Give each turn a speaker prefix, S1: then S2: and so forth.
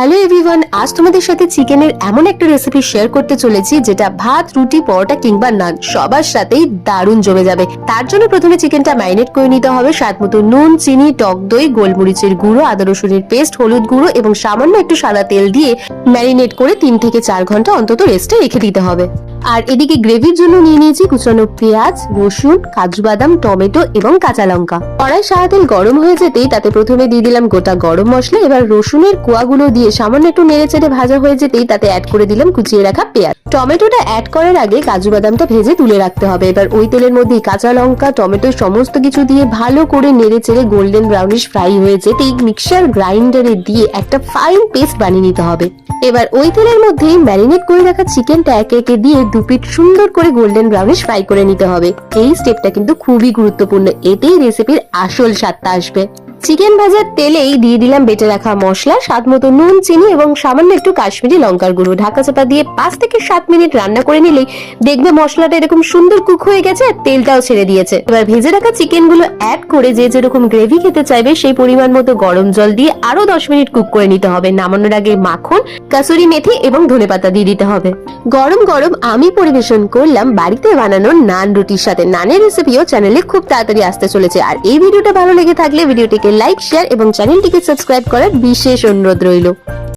S1: Hello everyone আজ তোমাদের সাথে চিকেনের এমন একটা রেসিপি শেয়ার করতে চলেছি, যেটা ভাত, রুটি, পরোটা কিংবা নান, সবার সাথেই দারুণ জমে যাবে। তার জন্য প্রথমে চিকেনটা ম্যারিনেট করে নিতে হবে। স্বাদ মতো নুন, চিনি, টক দই, গোলমরিচের গুঁড়ো, আদা রসুনের পেস্ট হলুদ গুঁড়ো এবং সামান্য একটু সাদা তেল দিয়ে ম্যারিনেট করে তিন থেকে চার ঘণ্টা অন্তত রেস্টে রেখে দিতে হবে। আর এদিকে গ্রেভির জন্য নিয়ে নিয়েছি কুচানো পেঁয়াজ, রসুন, কাজু বাদাম, টমেটো এবং কাঁচা লঙ্কা। কড়াই সাদা তেল গরম হয়ে যেতেই তাতে প্রথমে দিয়ে দিলাম গোটা গরম মশলা, এবার রসুনের কোয়াগুলো দিয়ে সামান্য একটু নেড়ে চেড়ে ভাজা হয়ে যেতেই তাতে অ্যাড করে দিলাম কুচিয়ে রাখা পেঁয়াজ। টমেটোটা অ্যাড করার আগে কাজু বাদামটা ভেজে তুলে রাখতে হবে। এবার ওই তেলের মধ্যে কাঁচা লঙ্কা টমেটো সমস্ত কিছু দিয়ে ভালো করে নেড়ে চেড়ে গোল্ডেন ব্রাউনিশ ফ্রাই হয়ে যেতেই মিক্সার গ্রাইন্ডারে দিয়ে একটা ফাইন পেস্ট বানিয়ে নিতে হবে। এবার ওই তেলের মধ্যেই ম্যারিনেট করে রাখা চিকেনটা একে একে দিয়ে দু পিট সুন্দর করে গোল্ডেন ব্রাউনিশ ফ্রাই করে নিতে হবে। এই স্টেপটা কিন্তু খুবই গুরুত্বপূর্ণ। এতেই রেসিপির আসল স্বাদটা আসবে। চিকেন ভাজার তেলেই দিয়ে দিলাম বেটে রাখা মশলা, স্বাদ মতো নুন, চিনি এবং সামান্য একটু কাশ্মীরি লঙ্কার গুঁড়ো। ঢাকা চাপা দিয়ে পাঁচ থেকে সাত মিনিট রান্না করে নিলেই দেখবে মশলাটা এরকম সুন্দর কুক হয়ে গেছে আর তেলটাও ছেড়ে দিয়েছে। এবার ভেজে রাখা চিকেনগুলো অ্যাড করে যে যেরকম গ্রেভি খেতে চাইবে সেই পরিমাণ মতো গরম জল দিয়ে আরও দশ মিনিট কুক করে নিতে হবে। নামানোর আগে মাখন, কাসুরি মেথি এবং ধনেপাতা দিয়ে দিতে হবে। গরম গরম আমি পরিবেশন করলাম বাড়িতে বানানো নান রুটির সাথে। নানের রেসিপিও চ্যানেলে খুব তাড়াতাড়ি আসতে চলেছে। আর এই ভিডিওটা ভালো লেগে থাকলে ভিডিওটিকে লাইক শেয়ার এবং চ্যানেলটিকে সাবস্ক্রাইব করার বিশেষ অনুরোধ রইল।